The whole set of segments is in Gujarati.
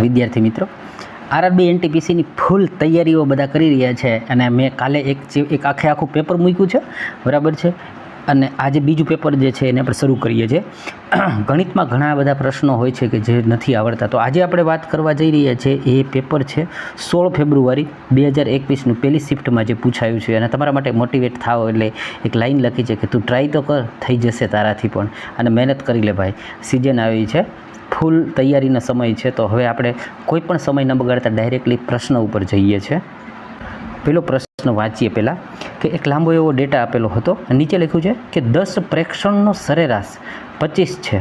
વિદ્યાર્થી મિત્રો આરઆરબી એનટીપીસીની ફૂલ તૈયારીઓ બધા કરી રહ્યા છે અને મેં કાલે એક એક આખે આખું પેપર મૂક્યું છે, બરાબર છે? અને આજે બીજું પેપર જે છે એને આપણે શરૂ કરીએ છીએ. ગણિતમાં ઘણા બધા પ્રશ્નો હોય છે કે જે નથી આવડતા. તો આજે આપણે વાત કરવા જઈ રહ્યા છીએ એ પેપર છે સોળ ફેબ્રુઆરી બે હજાર એકવીસનું પહેલી શિફ્ટમાં જે પૂછાયું છે. અને તમારા માટે મોટિવેટ થાવ એટલે એક લાઈન લખી છે કે તું ટ્રાય તો કર, થઈ જશે તારાથી પણ. અને મહેનત કરી લે ભાઈ. સિઝન આવી છે. ફૂલ તૈયારીનો સમય છે, તો હવે આપણે કોઈ પણ સમય ન બગાડતા ડાયરેક્ટલી પ્રશ્ન ઉપર જઈએ છીએ. પેલો પ્રશ્ન વાંચીએ પહેલાં કે એક લાંબો એવો ડેટા આપેલો હતો, નીચે લખ્યું છે કે દસ પ્રેક્ષણનો સરેરાશ પચીસ છે.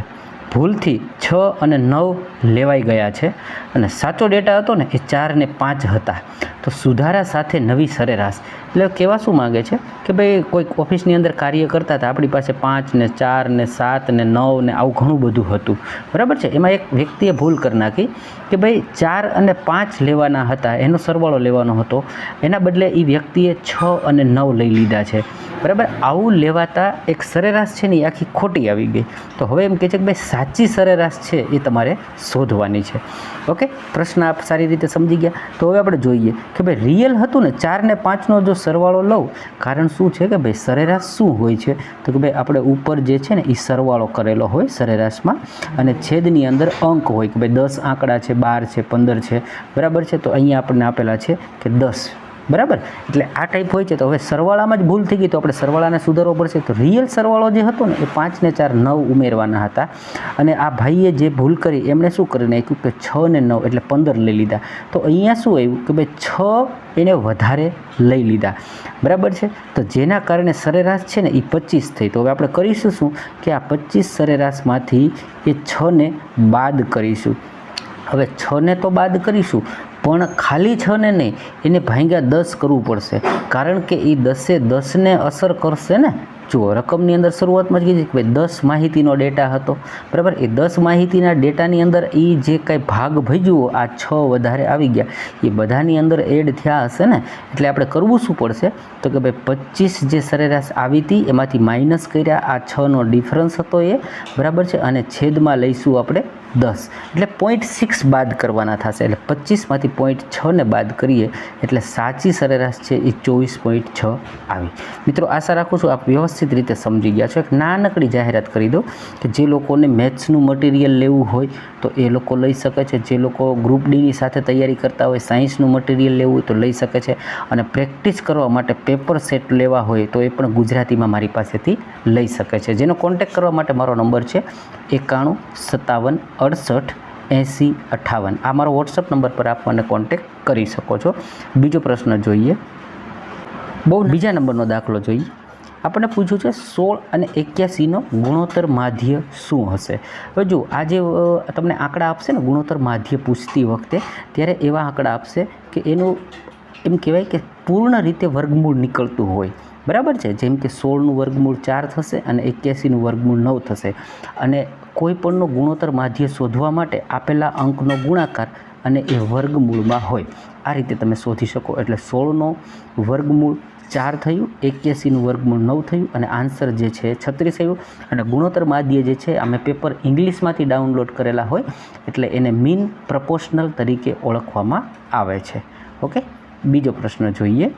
ભૂલથી છ અને નવ લેવાઈ ગયા છે અને સાચો ડેટા હતો ને એ ચાર ને પાંચ હતા. તો સુધારા સાથે નવી સરેરાશ એટલે કહેવા શું માગે છે? કે ભાઈ કોઈક ઓફિસની અંદર કાર્ય કરતા હતા, આપણી પાસે પાંચ ને ચાર ને સાત ને નવ ને આવું ઘણું બધું હતું. બરાબર છે? એમાં એક વ્યક્તિએ ભૂલ કરી નાખી કે ભાઈ ચાર અને પાંચ લેવાના હતા, એનો સરવાળો લેવાનો હતો. એના બદલે એ વ્યક્તિએ છ અને નવ લઈ લીધા છે. બરાબર? આવું લેવાતા એક સરેરાશ છે ને એ આખી ખોટી આવી ગઈ. તો હવે એમ કહે છે કે ભાઈ સાચી સરેરાશ છે એ તમારે શોધવાની છે. ઓકે? પ્રશ્ન આપ સારી રીતે સમજી ગયા. તો હવે આપણે જોઈએ કે ભાઈ રિયલ હતું ને ચાર ને પાંચનો જો સરવાળો લઉં, કારણ શું છે કે ભાઈ સરેરાશ શું હોય છે? તો કે ભાઈ આપણે ઉપર જે છે ને એ સરવાળો કરેલો હોય સરેરાશમાં, અને છેદની અંદર અંક હોય કે ભાઈ દસ આંકડા છે, બાર છે, પંદર છે, બરાબર છે? તો અહીંયા આપણને આપેલા છે કે દસ. બરાબર? એટલે આ ટાઈપ હોય છે. તો હવે સરવાળામાં જ ભૂલ થઈ ગઈ. તો આપણે સરવાળાને સુધારવો પડશે. તો રિયલ સરવાળો જે હતો ને, એ પાંચને ચાર નવ ઉમેરવાના હતા. અને આ ભાઈએ જે ભૂલ કરી, એમણે શું કરી નાખ્યું કે છ ને નવ, એટલે પંદર લઈ લીધા. તો અહીંયા શું આવ્યું કે ભાઈ, છ એને વધારે લઈ લીધા. બરાબર છે? તો જેના કારણે સરેરાશ છે ને એ પચીસ થઈ. તો હવે આપણે કરીશું શું? કે આ પચીસ સરેરાશમાંથી એ છને બાદ કરીશું. હવે છને તો બાદ કરીશું. પણ ખાલી છ ને નહીં, એને ભાંગ્યા દસ કરવું પડશે. કારણ કે એ દસે દસને અસર કરશે ને? જુઓ, રકમની અંદર શરૂઆતમાં જ કીધી કે ભાઈ દસ માહિતીનો ડેટા હતો. બરાબર, એ દસ માહિતીના ડેટાની અંદર એ જે કાંઈ ભાગ ભજવો આ છ વધારે આવી ગયા. એ બધાની અંદર એડ થયા હશે ને? એટલે આપણે કરવું શું પડશે? તો કે ભાઈ પચીસ જે સરેરાશ આવી હતી, એમાંથી માઇનસ કર્યા, આ છનો ડિફરન્સ હતો એ. બરાબર છે? અને છેદમાં લઈશું આપણે દસ. એટલે પોઈન્ટ સિક્સ બાદ કરવાના થશે. એટલે પચીસમાંથી પોઈન્ટ છને બાદ કરીએ એટલે સાચી સરેરાશ છે એ ચોવીસ પોઈન્ટ છ આવી. મિત્રો, આશા રાખું છું આપ વ્યવસ્થિત રીતે સમજી ગયા છો. એક નાનકડી જાહેરાત કરી દો કે જે લોકોને મેથ્સનું મટીરિયલ લેવું હોય તો એ લોકો લઈ શકે છે. જે લોકો ગ્રુપ ડીની સાથે તૈયારી કરતા હોય, સાયન્સનું મટીરિયલ લેવું હોય તો લઈ શકે છે અને પ્રેક્ટિસ કરવા માટે પેપર સેટ લેવા હોય તો એ પણ ગુજરાતીમાં મારી પાસેથી લઈ શકે છે. જેનો કોન્ટેક્ટ કરવા માટે મારો નંબર છે એકાણું સત્તાવન અડસઠ એંસી અઠ્ઠાવન. આ મારો વોટ્સઅપ નંબર પર આપ મને કોન્ટેક કરી શકો છો. બીજો પ્રશ્ન જોઈએ. બહુ બીજા નંબરનો દાખલો જોઈએ. આપણને પૂછ્યું છે સોળ અને એક્યાસીનો ગુણોત્તર માધ્ય શું હશે? હવે જો આ જે તમને આંકડા આપશે ને ગુણોત્તર માધ્ય પૂછતી વખતે ત્યારે એવા આંકડા આપશે કે એનું એમ કહેવાય કે પૂર્ણ રીતે વર્ગમૂળ નીકળતું હોય. બરાબર છે? જેમ કે સોળનું વર્ગમૂળ ચાર થશે અને એક્યાસીનું વર્ગમૂળ નવ થશે. અને કોઈપણનો ગુણોત્તર માધ્ય શોધવા માટે આપેલા અંકનો ગુણાકાર અને એ વર્ગમૂળમાં હોય. આ રીતે તમે શોધી શકો. એટલે સોળનો વર્ગમૂળ ચાર થયું, એક્યાસીનું વર્ગમૂળ નવ થયું અને આન્સર જે છે છત્રીસ થયું અને ગુણોત્તર માધ્ય જે છે અમે પેપર ઇંગ્લિશમાંથી ડાઉનલોડ કરેલા હોય, એટલે એને મીન પ્રપોશનલ તરીકે ઓળખવામાં આવે છે. ઓકે? બીજો પ્રશ્ન જોઈએ.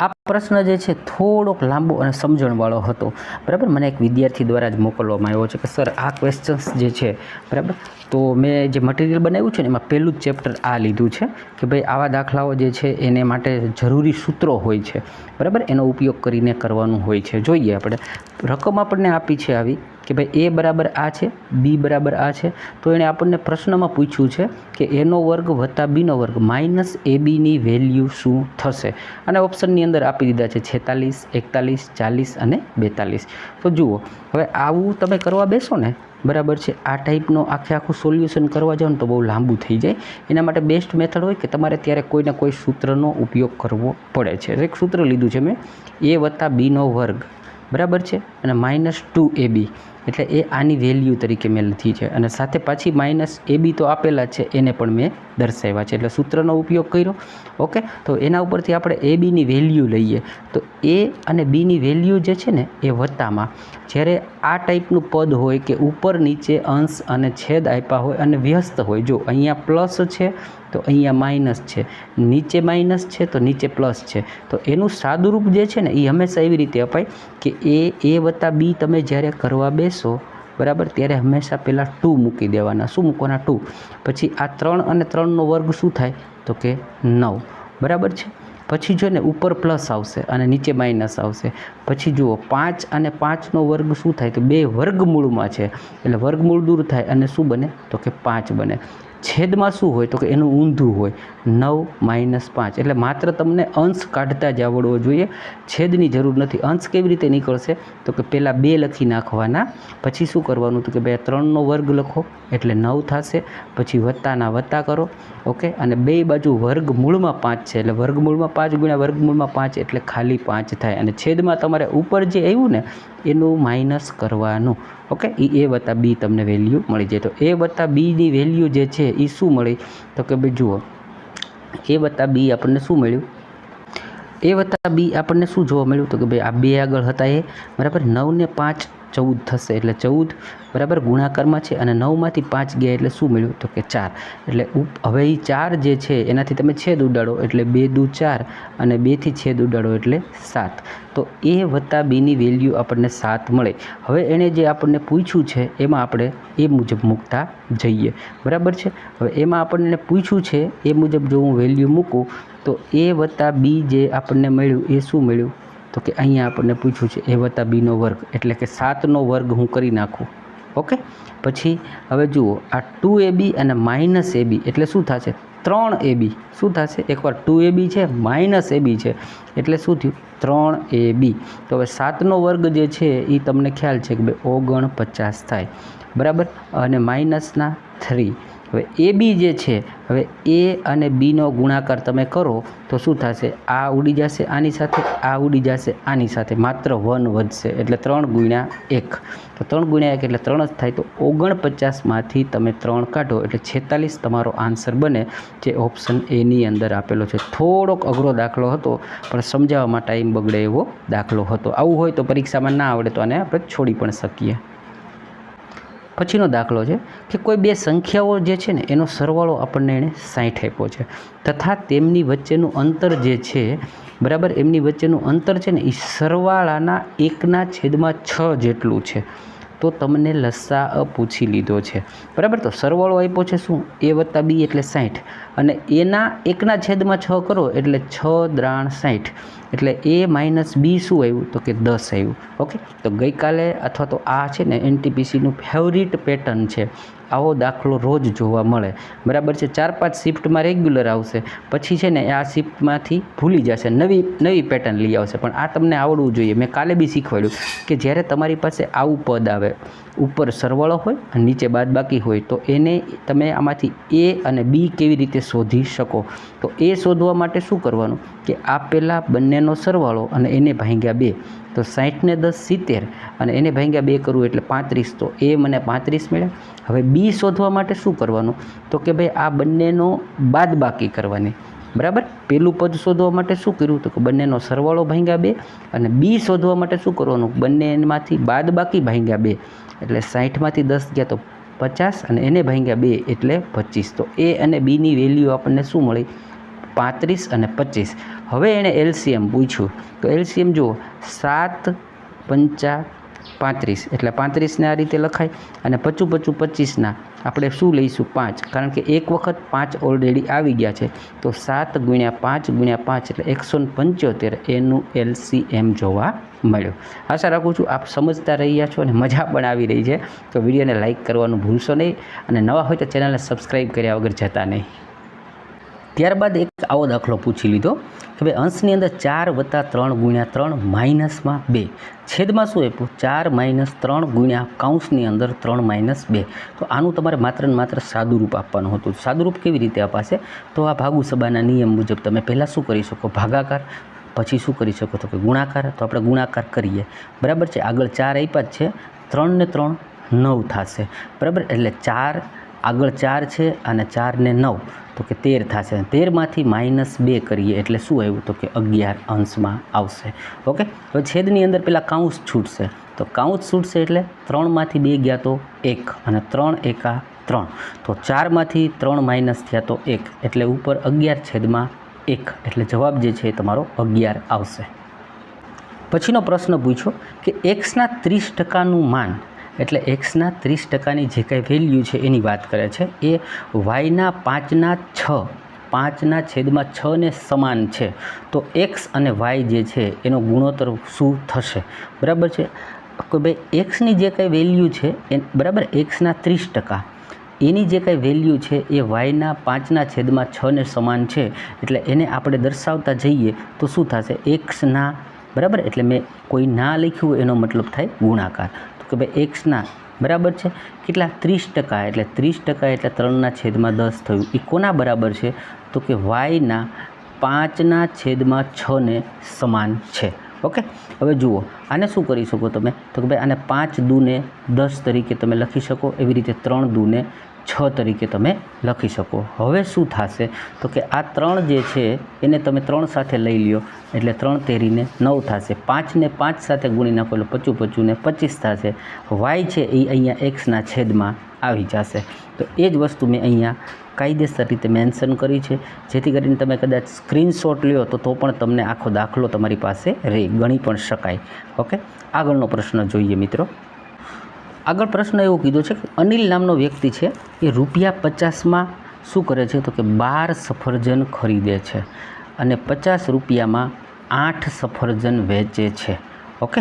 આ પ્રશ્ન જે છે થોડોક લાંબો અને સમજણવાળો હતો. બરાબર? મને એક વિદ્યાર્થી દ્વારા જ મોકલવામાં આવ્યો છે કે, સર, આ ક્વેશ્ચન્સ જે છે, બરાબર? તો મેં જે મટીરિયલ બનાવ્યું છે ને, એમાં પહેલું જ ચેપ્ટર આ લીધું છે કે ભાઈ, આવા દાખલાઓ જે છે, એને માટે જરૂરી સૂત્રો હોય છે. બરાબર? એનો ઉપયોગ કરીને કરવાનું હોય છે. જોઈએ આપણે. રકમ આપણને આપી છે આવી કે ભાઈ, એ બરાબર આ છે, બી બરાબર આ છે. તો એણે આપણને પ્રશ્નમાં પૂછ્યું છે કે, એનો વર્ગ વત્તા બીનો વર્ગ માઇનસ એ બીની વેલ્યુ શું થશે? અને ઓપ્શનની અંદર આપી દીધા છે છેતાલીસ, એકતાલીસ, ચાલીસ અને બેતાલીસ. તો જુઓ, હવે આવું તમે કરવા બેસો ને, બરાબર છે, આ ટાઈપનો આખે આખું સોલ્યુશન કરવા જાઓ ને તો બહુ લાંબુ થઈ જાય. એના માટે બેસ્ટ મેથડ હોય કે તમારે ત્યારે કોઈને કોઈ સૂત્રનો ઉપયોગ કરવો પડે છે. એક સૂત્ર લીધું છે મેં એ વત્તા બીનો વર્ગ. બરાબર છે? અને માઇનસ ટુ એ બી એટલે એ આની વેલ્યુ તરીકે મેં લખી છે. અને સાથે પાછી માઇનસ એ બી તો આપેલા છે, એને પણ મેં દર્શાવ્યા છે. એટલે સૂત્રનો ઉપયોગ કર્યો. ઓકે તો એના ઉપરથી આપણે એ બીની વેલ્યુ લઈએ. તો એ અને બીની વેલ્યુ જે છે ને, એ વત્તામાં. જ્યારે આ ટાઈપનું પદ હોય કે ઉપર નીચે અંશ અને છેદ આપ્યા હોય અને વ્યસ્ત હોય, જો અહીંયા પ્લસ છે, તો અહીંયા માઇનસ છે. નીચે માઇનસ છે, તો નીચે પ્લસ છે. તો એનું સાદુરૂપ જે છે ને, એ હંમેશા એવી રીતે અપાય કે એ એ વત્તા બી તમે જ્યારે કરવા બેસો બરાબર? ત્યારે હંમેશા પહેલાં ટુ મૂકી દેવાના. શું મૂકવાના ટુ પછી આ ત્રણ અને ત્રણનો વર્ગ શું થાય? તો કે નવ. બરાબર છે? પછી જો ને ઉપર પ્લસ આવશે અને નીચે માઇનસ આવશે. પછી જુઓ, પાંચ અને પાંચનો વર્ગ શું થાય? તો બે વર્ગમૂળમાં છે. એટલે વર્ગમૂળ દૂર થાય અને શું બને? તો કે પાંચ બને. છેદમાં શું હોય તો કે એનું ઊંધું હોય? નવ માઇનસ પાંચ. એટલે માત્ર તમને અંશ કાઢતા જ આવડવો જોઈએ. છેદની જરૂર નથી. અંશ કેવી રીતે નીકળશે? તો કે પહેલાં બે લખી નાખવાના. પછી શું કરવાનું? તો કે બે ત્રણનો વર્ગ લખો. એટલે નવ થશે. પછી વત્તાના વત્તા કરો. ઓકે? અને બે બાજુ વર્ગમૂળમાં પાંચ છે. એટલે વર્ગમૂળમાં પાંચ ગુણ્યા વર્ગમૂળમાં પાંચ એટલે ખાલી પાંચ થાય. અને છેદમાં તમારે ઉપર જે આવ્યું ને એનું માઇનસ કરવાનું. ઓકે એ એ વત્તા બી તમને વેલ્યુ મળી જાય. તો એ વત્તા બીની વેલ્યુ જે છે એ શું મળી? તો કે ભાઈ જુઓ. એ વત્તા બી આપણને શું મળ્યું? એ વત્તા બી આપણને શું જોવા મળ્યું? તો કે ભાઈ આ બે આગળ હતા એ. બરાબર નવ ને પાંચ ચૌદ થશે. એટલે ચૌદ બરાબર ગુણાકારમાં છે અને નવમાંથી પાંચ ગયા એટલે શું મળ્યું? તો કે ચાર. એટલે ઉપ, હવે એ ચાર જે છે એનાથી તમે છેદ ઉડાડો. એટલે બે દુ ચાર અને બેથી છેદ ઉડાડો એટલે સાત. તો એ વત્તા બીની વેલ્યુ આપણને સાત મળે. હવે એણે જે આપણને પૂછ્યું છે એમાં આપણે એ મુજબ મૂકતા જઈએ. બરાબર છે? હવે એમાં આપણને પૂછ્યું છે એ મુજબ જો હું વેલ્યુ મૂકું તો એ વત્તા બી જે આપણને મળ્યું એ શું મળ્યું? તો કે અહીંયા આપણને પૂછ્યું છે, એ વત્તા બીનો વર્ગ. એટલે કે સાતનો વર્ગ હું કરી નાખું. ઓકે? પછી હવે જુઓ, આ ટુ એ બી અને માઇનસ એ બી, એટલે શું થશે? ત્રણ એ બી. શું થશે? એકવાર ટુ એ બી છે, માઇનસ એ બી છે. એટલે શું થયું? ત્રણ એ બી. તો હવે સાતનો વર્ગ જે છે એ તમને ખ્યાલ છે કે ભાઈ ઓગણ પચાસ થાય. બરાબર? અને માઇનસના થ્રી. હવે એ બી જે છે, હવે એ અને બીનો ગુણાકાર તમે કરો, તો શું થશે? આ ઉડી જશે આની સાથે, આ ઉડી જશે આની સાથે. માત્ર વન વધશે, એટલે ત્રણ ગુણ્યા એક. તો ત્રણ ગુણ્યા એક એટલે ત્રણ જ થાય, તો ઓગણપચાસમાંથી તમે ત્રણ કાઢો, એટલે છેતાલીસ તમારો આન્સર બને, જે ઓપ્શન એની અંદર આપેલો છે. થોડોક અઘરો દાખલો હતો, પણ સમજાવવામાં ટાઈમ બગડે એવો દાખલો હતો. આવું હોય તો પરીક્ષામાં ના આવડે, તો આને આપણે છોડી પણ શકીએ. પછીનો દાખલો છે કે કોઈ બે સંખ્યાઓ જે છે ને, એનો સરવાળો આપણને એણે સાઠ આપ્યો છે. તથા તેમની વચ્ચેનું અંતર જે છે, બરાબર, એમની વચ્ચેનું અંતર છે ને એ સરવાળાના એકના છેદમાં છ જેટલું છે. તો તમને લસા પૂછી લીધો છે. બરાબર, તો સરવાળો આપ્યો છે શું? એ વત્તા બી એટલે સાઠ અને એના એકના છેદમાં છ કરો એટલે છ દ્રાણ સાઠ એટલે એ માઇનસ બી શું આવ્યું? તો કે દસ આવ્યું. ઓકે? તો ગઈકાલે અથવા તો આ છે ને એનટીપીસીનું ફેવરિટ પેટર્ન છે. આવો દાખલો રોજ જોવા મળે. બરાબર છે? ચાર પાંચ શિફ્ટમાં રેગ્યુલર આવશે. પછી છે ને આ શિફ્ટમાંથી ભૂલી જશે. નવી નવી પેટર્ન લઈ આવશે. પણ આ તમને આવડવું જોઈએ. મેં કાલે બી શીખવાડ્યું કે જ્યારે તમારી પાસે આવું પદ આવે, ઉપર સરવાળો હોય નીચે બાદબાકી હોય, તો એને તમે આમાંથી એ અને બી કેવી રીતે શોધી શકો? તો એ શોધવા માટે શું કરવાનું? કે આપેલા બંનેનો સરવાળો અને એને ભાંગ્યા બે. તો સાઠને દસ સિત્તેર અને એને ભાંગ્યા બે કરવું એટલે પાંત્રીસ. તો એ મને પાંત્રીસ મળ્યા. હવે બી શોધવા માટે શું કરવાનું? તો કે ભાઈ આ બંનેનો બાદબાકી કરવાની. બરાબર? પેલું પદ શોધવા માટે શું કર્યું? તો કે બંનેનો સરવાળો ભાંગ્યા બે અને બી શોધવા માટે શું કરવાનું? બંનેમાંથી બાદબાકી ભાંગ્યા બે. એટલે સાઠમાંથી દસ ગયા તો પચાસ અને એને ભાંગ્યા બે એટલે પચીસ. તો એ અને બીની વેલ્યુ આપણને શું મળી? પાંત્રીસ અને પચીસ. હવે એણે એલસીએમ પૂછ્યું. તો એલસીએમ જુઓ, સાત પંચા પાંત્રીસ. એટલે પાંત્રીસને આ રીતે લખાય અને પચું પચું પચીસના આપણે શું લઈશું? પાંચ. કારણ કે એક વખત પાંચ ઓલરેડી આવી ગયા છે. તો સાત ગુણ્યા પાંચ ગુણ્યા પાંચ એટલે એકસો પંચોતેર એનું એલસીએમ જોવા મળ્યો. આશા રાખું છું આપ સમજતા રહ્યા છો અને મજા પણ આવી રહી છે. તો વિડીયોને લાઇક કરવાનું ભૂલશો નહીં અને નવા હોય તો ચેનલને સબસ્ક્રાઈબ કર્યા વગર જતા નહીં. ત્યારબાદ એક આવો દાખલો પૂછી લીધો. કે ભાઈ અંશની અંદર ચાર વત્તા ત્રણ ગુણ્યા ત્રણ માઇનસમાં બે. છેદમાં શું આપ્યું? ચાર માઇનસ ત્રણ ગુણ્યા કાઉન્સની અંદર ત્રણ માઇનસ બે. તો આનું તમારે માત્ર ને માત્ર સાદુરૂપ આપવાનું હતું. સાદુરૂપ કેવી રીતે અપાશે? તો આ ભાગુ સભાના નિયમ મુજબ તમે પહેલાં શું કરી શકો? ભાગાકાર, પછી શું કરી શકો? તો કે ગુણાકાર. તો આપણે ગુણાકાર કરીએ. બરાબર છે? આગળ ચાર આપ્યા જ છે. ત્રણ ને ત્રણ નવ થશે. બરાબર? એટલે ચાર, આગળ ચાર છે અને ચાર ને નવ. તો કે તેર થશે. તેરમાંથી માઇનસ બે કરીએ એટલે શું આવ્યું? તો કે અગિયાર અંશમાં આવશે. ઓકે? હવે છેદની અંદર પેલા કાઉન્સ છૂટશે. તો કાઉન્સ છૂટશે એટલે ત્રણમાંથી બે ગયા તો એક અને ત્રણ એકા ત્રણ. તો ચારમાંથી ત્રણ માઇનસ થયા તો એક. એટલે ઉપર અગિયાર છેદમાં એક. એટલે જવાબ જે છે એ તમારો અગિયાર આવશે. પછીનો પ્રશ્ન પૂછ્યો કે એક્સના ત્રીસ ટકાનું માન એટલે એક્સના ત્રીસ ટકાની જે કાંઈ વેલ્યુ છે એની વાત કરે છે, એ વાયના પાંચના છ, પાંચના છેદમાં છ ને સમાન છે. તો એક્સ અને વાય જે છે, એનો ગુણોત્તર શું થશે? બરાબર છે? કે ભાઈ એક્સની જે કાંઈ વેલ્યુ છે, એ બરાબર એક્સના ત્રીસ ટકા. એની જે કાંઈ વેલ્યુ છે, એ વાયના પાંચના છેદમાં છ ને સમાન છે. એટલે એને આપણે દર્શાવતા જઈએ તો શું થશે? એક્સના બરાબર? એટલે મેં કોઈ ના લખ્યું એનો મતલબ થાય ગુણાકાર. કે ભાઈ એક્સના બરાબર છે? કેટલા? ત્રીસ ટકા, એટલે ત્રીસ ટકા એટલે ત્રણના છેદમાં દસ થયું. એ કોના બરાબર છે? તો કે વાયના પાંચના છેદમાં છને સમાન છે. ઓકે? હવે જુઓ, આને શું કરી શકો તમે? તો કે ભાઈ આને પાંચ દૂને દસ તરીકે તમે લખી શકો. એવી રીતે ત્રણ દૂને છ તરીકે તમે લખી શકો. હવે શું થશે? તો કે આ ત્રણ જે છે, એને તમે ત્રણ સાથે લઈ લ્યો. એટલે ત્રણ તેરીને નવ થશે. પાંચને પાંચ સાથે ગુણી નાખો એટલે પચું પચુંને પચીસ થશે. વાય છે એ અહીંયા એક્સના છેદમાં આવી જશે. તો એ જ વસ્તુ મેં અહીંયા કાયદેસર રીતે મેન્શન કરી છે. જેથી કરીને તમે કદાચ સ્ક્રીનશોટ લ્યો તો તો પણ તમને આખો દાખલો તમારી પાસે રહે. ગણી પણ શકાય. ઓકે? આગળનો પ્રશ્ન જોઈએ મિત્રો. આગળ પ્રશ્ન એવો કીધો છે કે અનિલ નામનો વ્યક્તિ છે, એ રૂપિયા પચાસમાં શું કરે છે? તો કે બાર સફરજન ખરીદે છે અને પચાસ રૂપિયામાં આઠ સફરજન વેચે છે. ઓકે?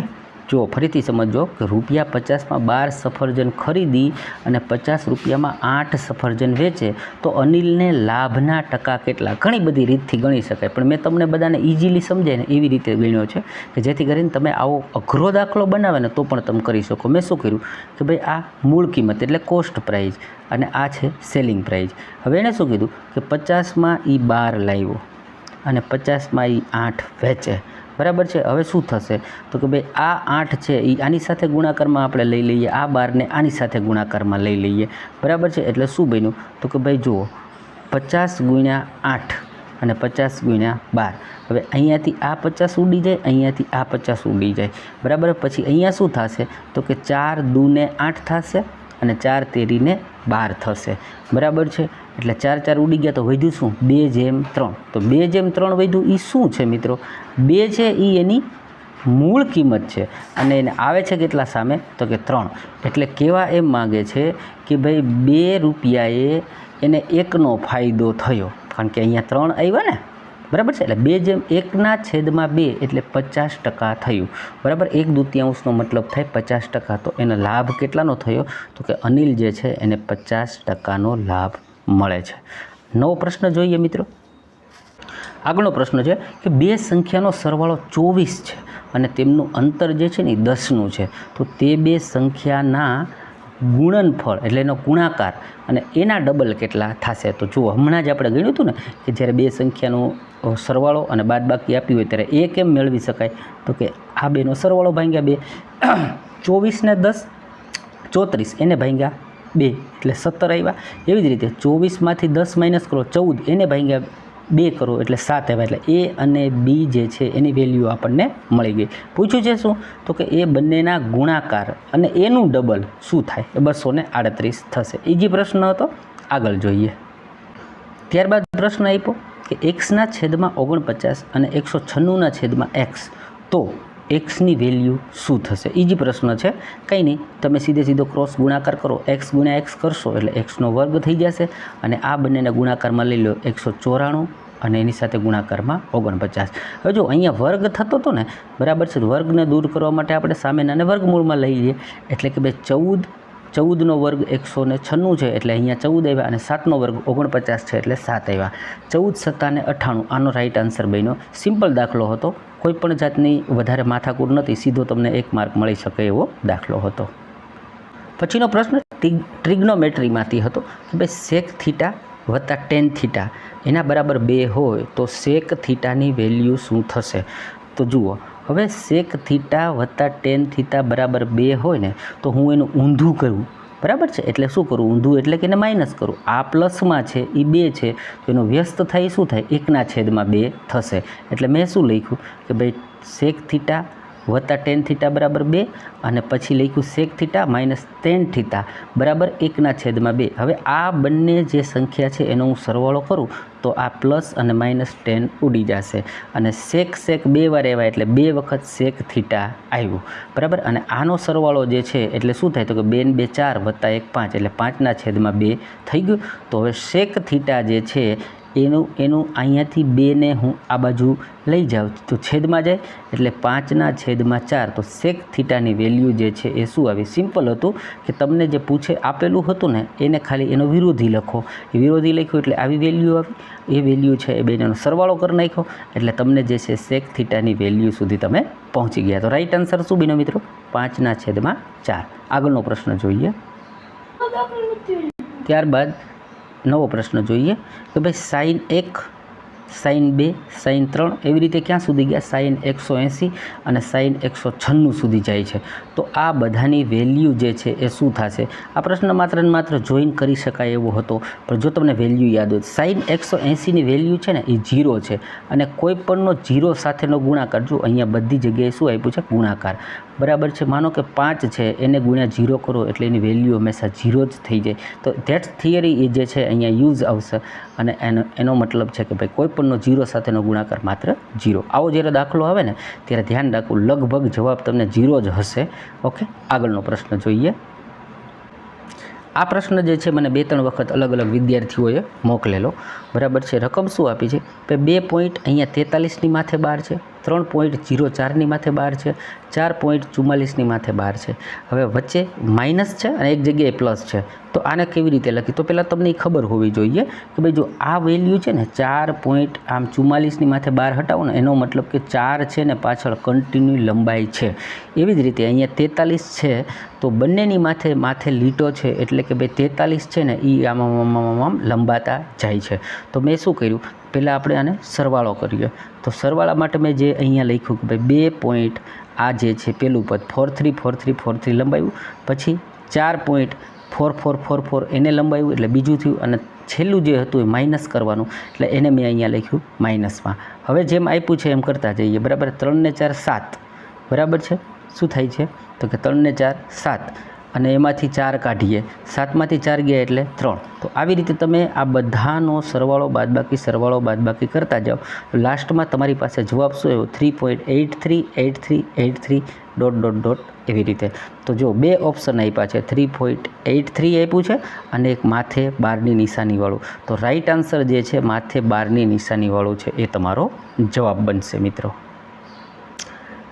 જુઓ ફરીથી સમજો કે રૂપિયા પચાસમાં બાર સફરજન ખરીદી અને પચાસ રૂપિયામાં આઠ સફરજન વેચે, તો અનિલને લાભના ટકા કેટલા? ઘણી બધી રીતથી ગણી શકાય. પણ મેં તમને બધાને ઇઝીલી સમજાય ને એવી રીતે ગણ્યો છે કે જેથી કરીને તમે આવો અઘરો દાખલો બનાવે ને તો પણ તમે કરી શકો. મેં શું કર્યું? કે ભાઈ આ મૂળ કિંમત એટલે કોસ્ટ પ્રાઇઝ અને આ છે સેલિંગ પ્રાઇઝ હવે એણે શું કીધું? કે પચાસમાં એ બાર લાવ્યો અને પચાસમાં એ આઠ વેચે. બરાબર છે? હવે શું થશે? તો કે ભાઈ, આ આઠ છે એ આની સાથે ગુણાકારમાં આપણે લઈ લઈએ, આ બારને આની સાથે ગુણાકારમાં લઈ લઈએ. બરાબર છે? એટલે શું બન્યું? તો કે ભાઈ, જુઓ, પચાસ ગુણ્યા આઠ અને પચાસ ગુણ્યા બાર. હવે અહીંયાથી આ પચાસ ઉડી જાય, અહીંયાથી આ પચાસ ઉડી જાય. બરાબર? પછી અહીંયા શું થશે? તો કે ચાર દૂને આઠ થશે અને ચાર તેરીને બાર થશે. બરાબર છે? એટલે ચાર ચાર ઉડી ગયા તો વધ્યું શું? બે જેમ ત્રણ. તો બે જેમ ત્રણ વધ્યું એ શું છે મિત્રો? બે છે એ એની મૂળ કિંમત છે. અને એને આવે છે કેટલા સામે? તો કે ત્રણ. એટલે કહેવા એમ માગે છે કે ભાઈ બે રૂપિયાએ એને એકનો ફાયદો થયો. કારણ કે અહીંયા ત્રણ આવ્યા ને? બરાબર છે? એટલે બે જેમ એકના છેદમાં બે એટલે પચાસ ટકા થયું. બરાબર? એક દૂતિયાંશનો મતલબ થાય પચાસ ટકા. તો એનો લાભ કેટલાનો થયો? તો કે અનિલ જે છે એને પચાસ ટકાનો લાભ મળે છે. નવો પ્રશ્ન જોઈએ મિત્રો. આગળનો પ્રશ્ન છે કે બે સંખ્યાનો સરવાળો ચોવીસ છે અને તેમનું અંતર જે છે ને એ દસનું છે. તો તે બે સંખ્યાના ગુણનફળ એટલે એનો ગુણાકાર અને એના ડબલ કેટલા થશે? તો જુઓ, હમણાં જ આપણે ગણ્યું હતું ને કે જ્યારે બે સંખ્યાનો સરવાળો અને બાદબાકી આપી હોય ત્યારે એ કેમ મેળવી શકાય? તો કે આ બેનો સરવાળો ભાંગ્યા બે. ચોવીસ ને દસ, ચોત્રીસ, એને ભાંગ્યા બે, એટલે સત્તર આવ્યા એવી જ રીતે ચોવીસમાંથી દસ માઇનસ કરો ચૌદ, એને ભાંગ્યા બે કરો, એટલે સાત આવ્યા એટલે એ અને બી જે છે, એની વેલ્યુ આપણને મળી ગઈ. પૂછ્યું છે શું? તો કે એ બંનેના ગુણાકાર અને એનું ડબલ શું થાય? એ બસો ને આડત્રીસ થશે. ઈજી પ્રશ્ન હતો, આગળ જોઈએ. ત્યારબાદ પ્રશ્ન આપ્યો કે એક્સના છેદમાં ઓગણપચાસ અને એકસો છન્નુંના છેદમાં એક્સ તો એક્સની વેલ્યુ શું થશે? ઈજી પ્રશ્ન છે. કંઈ નહીં, તમે સીધે સીધો ક્રોસ ગુણાકાર કરો. એક્સ ગુણ્યા એક્સ કરશો એટલે એક્સનો વર્ગ થઈ જશે અને આ બંનેને ગુણાકારમાં લઈ લો એકસો ચોરાણું અને એની સાથે ગુણાકારમાં ઓગણપચાસ. હવે જો અહીંયા વર્ગ થતો હતો ને, બરાબર છે વર્ગને દૂર કરવા માટે આપણે સામેનાને વર્ગમૂળમાં લઈ લઈએ એટલે કે ભાઈ ચૌદ, ચૌદનો વર્ગ એકસો ને છન્નું છે એટલે અહીંયા ચૌદ આવ્યા અને સાતનો વર્ગ ઓગણપચાસ છે એટલે સાત આવ્યા. ચૌદ સત્તાને અઠ્ઠાણું આનો રાઈટ આન્સર બન્યો. સિમ્પલ દાખલો હતો. કોઈ પણ જાતની વધારે માથાકૂર નથી, સીધો તમને એક માર્ક મળી શકે એવો દાખલો હતો. પછીનો પ્રશ્ન ટ્રિગ્નોમેટ્રીમાંથી હતો. કે ભાઈ સેક થીટા વત્તા ટેન થીટા એના બરાબર બે હોય તો સેક થીટાની વેલ્યુ શું થશે? તો જુઓ, હવે સેક થીટા વત્તા ટેન થીટા બરાબર બે હોય ને, તો હું એનું ઊંધું કરું. બરાબર છે? એટલે શું કરું? ઊંધું એટલે કે એને માઇનસ કરું. આ પ્લસમાં છે એ બે છે. તો એનો વ્યસ્ત થાય શું થાય? એકના છેદમાં બે થશે. એટલે મેં શું લખ્યું? કે ભાઈ સેક થીટા વત્તા ટેન થીટા બરાબર બે અને પછી લખ્યું sec theta minus tan theta બરાબર એકના છેદમાં બે. હવે આ બંને જે સંખ્યા છે એનો હું સરવાળો કરું તો આ પ્લસ અને માઇનસ ટેન ઉડી જશે. અને સેક સેક બે વાર એવા એટલે બે વખત સેક થીટા આવ્યું. બરાબર? અને આનો સરવાળો જે છે એટલે શું થાય તો કે બે ને બે ચાર વત્તા એક પાંચ એટલે પાંચના છેદમાં બે થઈ ગયું. તો હવે સેક થીટા જે છે એનું એનું અહીંયાથી બેને હું આ બાજુ લઈ જાઉં તો છેદમાં જાય એટલે પાંચના છેદમાં ચાર. તો સેક થીટાની વેલ્યુ જે છે એ શું આવી? સિમ્પલ હતું કે તમને જે પૂછે આપેલું હતું ને, એને ખાલી એનો વિરોધી લખો. વિરોધી લખ્યું એટલે આવી વેલ્યુ આવી. એ વેલ્યુ છે એ બેનેનો સરવાળો કરી નાખ્યો. એટલે તમને જે છે સેક થીટાની વેલ્યુ સુધી તમે પહોંચી ગયા. તો રાઈટ આન્સર શું બીનો મિત્રો? પાંચના છેદમાં ચાર. આગળનો પ્રશ્ન જોઈએ. ત્યારબાદ નવો પ્રશ્ન જોઈએ કે ભાઈ સાઈન એક સાઈન બે, સાઈન ત્રણ, એવી રીતે ક્યાં સુધી ગયા? સાઇન એકસો એંસી અને સાઈન એકસો છન્નું સુધી જાય છે. તો આ બધાની વેલ્યુ જે છે એ શું થશે? આ પ્રશ્ન માત્ર ને માત્ર જોઈન કરી શકાય એવો હતો, પણ જો તમને વેલ્યુ યાદ હોય, સાઈન એકસો એંસીની વેલ્યુ છે ને એ જીરો છે. અને કોઈ પણનો જીરો સાથેનો ગુણાકાર, જો અહીંયા બધી જગ્યાએ શું આપ્યું છે? ગુણાકાર. બરાબર છે? માનો કે પાંચ છે, એને ગુણ્યા જીરો કરો એટલે એની વેલ્યુ હંમેશા જીરો જ થઈ જાય. તો ધેટ્સ થિયરી એ જે છે અહીંયા યુઝ આવશે. અને એનો એનો મતલબ છે કે ભાઈ કોઈ પણનો જીરો સાથેનો ગુણાકાર માત્ર જીરો આવો જ્યારે દાખલો આવે ને, ત્યારે ધ્યાન રાખવું, લગભગ જવાબ તમને જીરો જ હશે. ઓકે? આગળનો પ્રશ્ન જોઈએ. આ પ્રશ્ન જે છે, મને બે ત્રણ વખત અલગ અલગ વિદ્યાર્થીઓએ મોકલેલો. બરાબર છે? રકમ શું આપી છે? બે પોઈન્ટ અહીંયા તેતાલીસની માથે બાર છે. ત્રણ પોઈન્ટ જીરો ચારની માથે બાર છે, ચાર પોઈન્ટ ચુમ્માલીસની માથે બાર છે. હવે વચ્ચે માઇનસ છે અને એક જગ્યાએ પ્લસ છે. તો આને કેવી રીતે લખી? તો પહેલાં તમને ખબર હોવી જોઈએ કે ભાઈ જો આ વેલ્યુ છે ને ચાર પોઈન્ટ આમ ચુમ્માલીસની માથે બાર હટાવો ને, એનો મતલબ કે ચાર છે ને પાછળ કન્ટિન્યુ લંબાઈ છે. એવી જ રીતે અહીંયા તેતાલીસ છે, તો બંનેની માથે માથે લીટો છે એટલે કે ભાઈ તેતાલીસ છે ને એ આમ આમ આમ લંબાતા જાય છે. તો મેં શું કર્યું? પહેલાં આપણે આને સરવાળો કરીએ. તો સરવાળા માટે મેં જે અહીંયા લખ્યું કે ભાઈ બે પોઈન્ટ આ જે છે પેલું પદ four three four three four three લંબાવ્યું પછી ચાર point four four four four એને લંબાવ્યું એટલે બીજું થયું. અને છેલ્લું જે હતું એ માઇનસ કરવાનું. એટલે એને મેં અહીંયા લખ્યું માઇનસમાં હવે જેમ આપ્યું છે એમ કરતા જઈએ. બરાબર? ત્રણને ચાર સાત. બરાબર છે? શું થાય છે? તો કે ત્રણને ચાર સાત. અને એમાંથી ચાર કાઢીએ. સાતમાંથી ચાર ગયા એટલે ત્રણ. તો આવી રીતે તમે આ બધાનો સરવાળો બાદબાકી સરવાળો બાદબાકી કરતા જાઓ. લાસ્ટમાં તમારી પાસે જવાબ શું આવ્યો? Three point eight three eight three eight three, dot dot dot એવી રીતે. તો જો બે ઓપ્શન આપ્યા છે, થ્રી પોઈન્ટ એઇટ થ્રી આપ્યું છે અને એક માથે બારની નિશાનીવાળું. તો રાઈટ આન્સર જે છે, માથે બારની નિશાનીવાળું છે, એ તમારો જવાબ બનશે મિત્રો.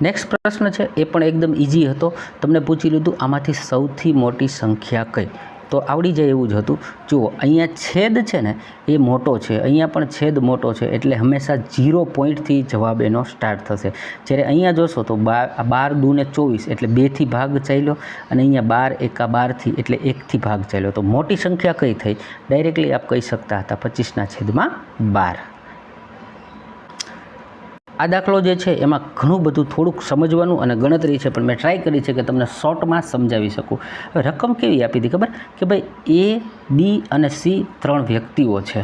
નેક્સ્ટ પ્રશ્ન છે, એ પણ એકદમ ઇઝી હતો. તમને પૂછી લીધું, આમાંથી સૌથી મોટી સંખ્યા કઈ? તો આવડી જાય એવું જ હતું. જુઓ, અહીંયા છેદ છે ને, એ મોટો છે. અહીંયા પણ છેદ મોટો છે, એટલે હંમેશા જીરો પોઈન્ટથી જવાબ એનો સ્ટાર્ટ થશે. જ્યારે અહીંયા જોશો તો બાર બાર દૂને ચોવીસ, એટલે બેથી ભાગ ચાલ્યો અને અહીંયા બાર એકા બારથી એટલે એકથી ભાગ ચાલ્યો. તો મોટી સંખ્યા કઈ થઈ? ડાયરેક્ટલી આપ કહી શકતા હતા પચીસના છેદમાં બાર. આ દાખલો જે છે, એમાં ઘણું બધું થોડુંક સમજવાનું અને ગણતરી છે, પણ મેં ટ્રાય કરી છે કે તમને શોર્ટમાં સમજાવી શકું. હવે રકમ કેવી આપી હતી ખબર? કે ભાઈ એ બી અને સી ત્રણ વ્યક્તિઓ છે.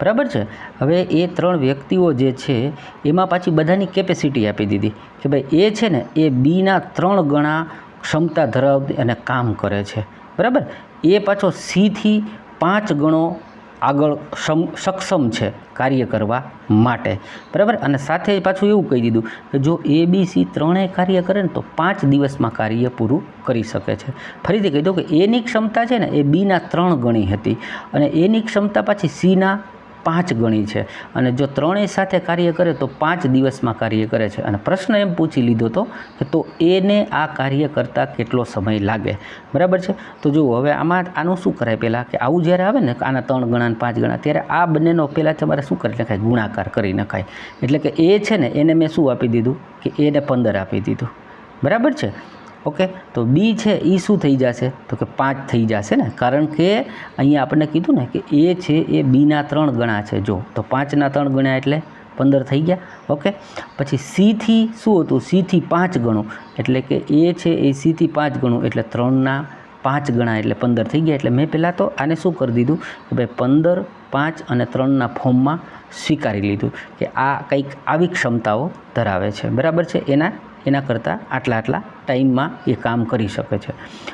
બરાબર છે? હવે એ ત્રણ વ્યક્તિઓ જે છે, એમાં પાછી બધાની કેપેસિટી આપી દીધી. કે ભાઈ એ છે ને, એ બીના ત્રણ ગણા ક્ષમતા ધરાવતી અને કામ કરે છે. બરાબર? એ પાછો સીથી પાંચ ગણો આગળ સમ, સક્ષમ છે કાર્ય કરવા માટે. બરાબર? અને સાથે પાછું એવું કહી દીધું કે જો એ બી સી ત્રણેય કાર્ય કરે ને તો પાંચ દિવસમાં કાર્ય પૂરું કરી શકે છે. ફરીથી કહી દઉં કે એની ક્ષમતા છે ને એ બીના ત્રણ ગણી હતી. અને એની ક્ષમતા પાછી સીના પાંચ ગણી છે. અને જો ત્રણેય સાથે કાર્ય કરે તો પાંચ દિવસમાં કાર્ય કરે છે. અને પ્રશ્ન એમ પૂછી લીધો હતો કે તો એને આ કાર્ય કરતાં કેટલો સમય લાગે? બરાબર છે? તો જુઓ, હવે આમાં આનું શું કરાય પહેલાં? કે આવું જ્યારે આવે ને આના ત્રણ ગણા પાંચ ગણા, ત્યારે આ બંનેનો પહેલાં તમારે શું કરી નખાય? ગુણાકાર કરી નખાય. એટલે કે એ છે ને, એને મેં શું આપી દીધું? કે એને પંદર આપી દીધું. બરાબર છે? ઓકે? તો બી છે એ શું થઈ જશે? તો કે પાંચ થઈ જશે ને? કારણ કે અહીંયા આપણને કીધું ને કે એ છે, એ બીના ત્રણ ગણા છે. જો, તો પાંચના ત્રણ ગણા એટલે પંદર થઈ ગયા. ઓકે? પછી સીથી શું હતું? સીથી પાંચ ગણું. એટલે કે એ છે, એ સીથી પાંચ ગણું. એટલે ત્રણના પાંચ ગણા એટલે પંદર થઈ ગયા. એટલે મેં પહેલાં તો આને શું કરી દીધું? કે ભાઈ પંદર, પાંચ અને ત્રણના ફોર્મમાં સ્વીકારી લીધું કે આ કંઈક આવી ક્ષમતાઓ ધરાવે છે. બરાબર છે? એના એના કરતાં આટલા આટલા ટાઈમમાં એ કામ કરી શકે છે.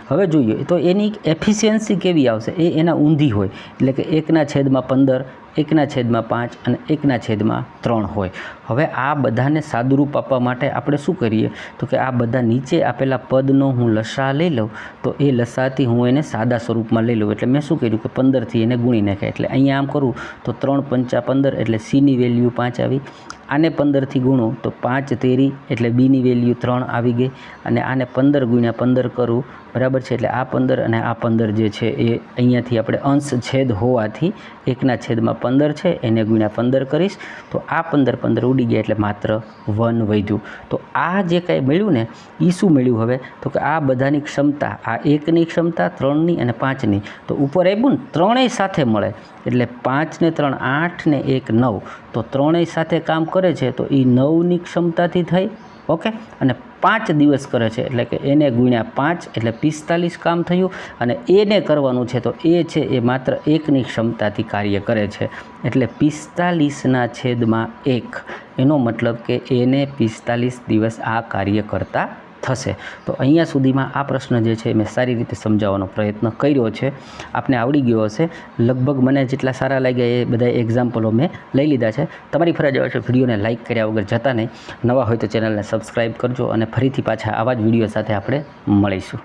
હવે જોઈએ તો એની એફિશિયન્સી કેવી આવશે? એ એના ઊંધી હોય. એટલે કે એકના છેદમાં પંદર, એકના છેદમાં પાંચ અને એકના છેદમાં ત્રણ હોય. હવે આ બધાને સાદુરૂપ આપવા માટે આપણે શું કરીએ? તો કે આ બધા નીચે આપેલા પદનો હું લસા લઈ લઉં, તો એ લસાથી હું એને સાદા સ્વરૂપમાં લઈ લઉં. એટલે મેં શું કર્યું કે પંદરથી એને ગુણી નાખ્યા. એટલે અહીંયા આમ કરું, તો ત્રણ પંચા પંદર એટલે સીની વેલ્યુ પાંચ આવી. આને પંદરથી ગુણો, તો પાંચ તેરી એટલે બીની વેલ્યુ ત્રણ આવી ગઈ. અને આને પંદર ગુણ્યા પંદર કરું, બરાબર છે? એટલે આ પંદર અને આ પંદર જે છે એ અહીંયાથી આપણે અંશ છેદ હોવાથી એકના છેદમાં પંદર છે, એને ગુણ્યા પંદર કરીશ. તો આ પંદર પંદર ઉડી ગયા એટલે માત્ર વન વધ્યું. તો આ જે કાંઈ મળ્યું ને એ શું મળ્યું હવે? તો કે આ બધાની ક્ષમતા, આ એકની ક્ષમતા, ત્રણની અને પાંચની. તો ઉપર આવ્યું ને, ત્રણેય સાથે મળે. એટલે પાંચ ને ત્રણ, આઠ ને એક, નવ. તો ત્રણેય સાથે કામ કરે છે, તો એ નવની ક્ષમતાથી થઈ. ઓકે? અને પાંચ દિવસ કરે છે, એટલે કે એને ગુણ્યા પાંચ, એટલે પિસ્તાલીસ કામ થયું અને એને કરવાનું છે તો એ છે એ માત્ર એકની ક્ષમતાથી કાર્ય કરે છે, એટલે પિસ્તાલીસના છેદમાં એક. એનો મતલબ કે એને પિસ્તાલીસ દિવસ આ કાર્ય કરતા થશે. તો અહીંયા સુધીમાં આ પ્રશ્ન જે છે, મેં સારી રીતે સમજાવવાનો પ્રયત્ન કર્યો છે. આપને આવડી ગયો હશે. લગભગ મને જેટલા સારા લાગ્યા એ બધા એક્ઝામ્પલો મેં લઈ લીધા છે. તમારી ફરજ આવે છે, વિડીયોને લાઇક કર્યા વગર જતા નહીં. નવા હોય તો ચેનલને સબસ્ક્રાઈબ કરજો અને ફરીથી પાછા આવા જ વીડિયો સાથે આપણે મળીશું.